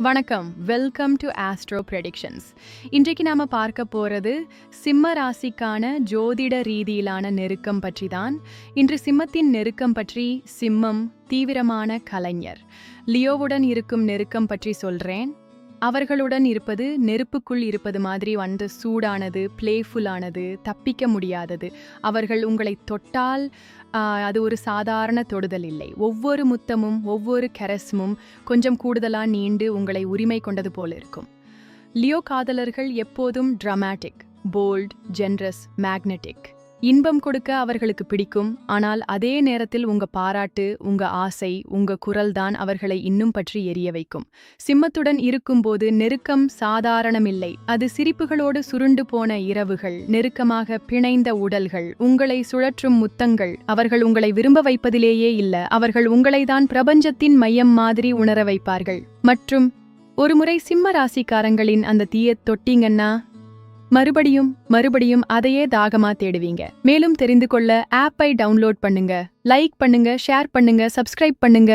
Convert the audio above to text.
வணக்கம். Welcome to astro predictions இன்றைக்கு நாம பார்க்க போறது சிம்ம ராசிக்கான ஜோதிட ரீதியிலான நெருக்கம் பற்றி தான் இன்று சிம்மத்தின் நெருக்கம் பற்றி சிம்மம் தீவிரமான கலைஞர். லியோவுடன் இருக்கும் நெருக்கம் பற்றி சொல்றேன். அவர்களுடன் இருப்பது நெருப்புக்குள் இருப்பது மாதிரி வந்து சூடானது பிளேஃபுல்லானது தப்பிக்க முடியாதது. அவர்கள் உங்களை தொட்டால் அது ஒரு சாதாரண தொடுதல் இல்லை. ஒவ்வொரு முத்தமும் ஒவ்வொரு கெரஸ்மும் கொஞ்சம் கூடுதலாக நீண்டு உங்களை உரிமை கொண்டது போல இருக்கும். லியோ காதலர்கள் எப்போதும் டிராமாட்டிக் போல்ட் ஜென்ரஸ் மேக்னெட்டிக் இன்பம் கொடுக்க அவர்களுக்கு பிடிக்கும். ஆனால் அதே நேரத்தில் உங்க பாராட்டு உங்க ஆசை உங்க குரல்தான் அவர்களை இன்னும் பற்றி எரிய வைக்கும். சிம்மத்துடன் இருக்கும்போது நெருக்கம் சாதாரணமில்லை. அது சிரிப்புகளோடு சுருண்டு போன இரவுகள் நெருக்கமாக பிணைந்த உடல்கள் உங்களை சுழற்றும் முத்தங்கள். அவர்கள் உங்களை விரும்ப வைப்பதிலேயே இல்ல அவர்கள் உங்களைதான் பிரபஞ்சத்தின் மையம் மாதிரி உணர வைப்பார்கள். மற்றும் ஒருமுறை சிம்ம ராசிக்காரங்களின் அந்த தீய தொட்டிங்கன்னா மறுபடியும் மறுபடியும் அதையே தாகமா தேடுவீங்க. மேலும் தெரிந்து கொள்ள ஆப்பை டவுன்லோட் பண்ணுங்க. லைக் பண்ணுங்க ஷேர் பண்ணுங்க சப்ஸ்கிரைப் பண்ணுங்க.